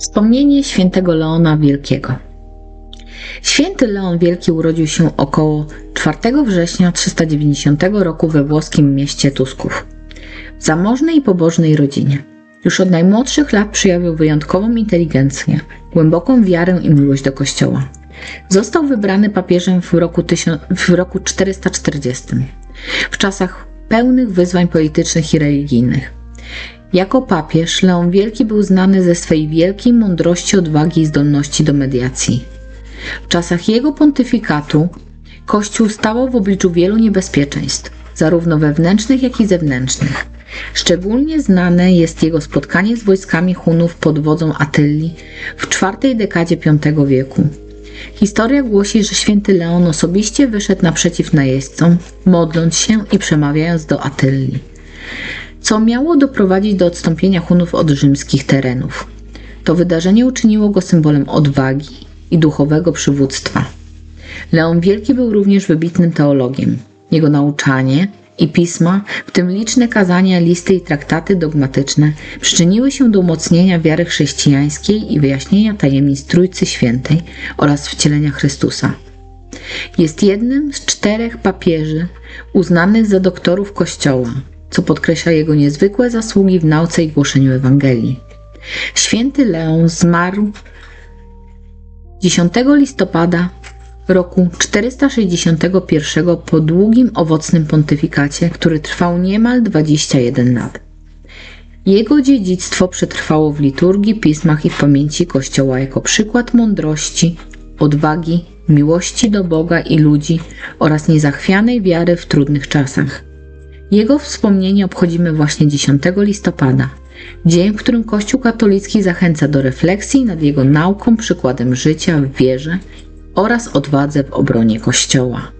Wspomnienie świętego Leona Wielkiego. Święty Leon Wielki urodził się około 4 września 390 roku we włoskim mieście Tusków. W zamożnej i pobożnej rodzinie. Już od najmłodszych lat przejawił wyjątkową inteligencję, głęboką wiarę i miłość do Kościoła. Został wybrany papieżem w roku, w roku 440, w czasach pełnych wyzwań politycznych i religijnych. Jako papież Leon Wielki był znany ze swej wielkiej mądrości, odwagi i zdolności do mediacji. W czasach jego pontyfikatu Kościół stawał w obliczu wielu niebezpieczeństw, zarówno wewnętrznych, jak i zewnętrznych. Szczególnie znane jest jego spotkanie z wojskami Hunów pod wodzą Attylii w czwartej dekadzie V wieku. Historia głosi, że święty Leon osobiście wyszedł naprzeciw najeźdźcom, modląc się i przemawiając do Attylii co miało doprowadzić do odstąpienia Hunów od rzymskich terenów. To wydarzenie uczyniło go symbolem odwagi i duchowego przywództwa. Leon Wielki był również wybitnym teologiem. Jego nauczanie i pisma, w tym liczne kazania, listy i traktaty dogmatyczne, przyczyniły się do umocnienia wiary chrześcijańskiej i wyjaśnienia tajemnic Trójcy Świętej oraz wcielenia Chrystusa. Jest jednym z czterech papieży uznanych za doktorów Kościoła, co podkreśla jego niezwykłe zasługi w nauce i głoszeniu Ewangelii. Święty Leon zmarł 10 listopada roku 461 po długim, owocnym pontyfikacie, który trwał niemal 21 lat. Jego dziedzictwo przetrwało w liturgii, pismach i w pamięci Kościoła jako przykład mądrości, odwagi, miłości do Boga i ludzi oraz niezachwianej wiary w trudnych czasach. Jego wspomnienie obchodzimy właśnie 10 listopada, dzień, w którym Kościół katolicki zachęca do refleksji nad jego nauką, przykładem życia w wierze oraz odwadze w obronie Kościoła.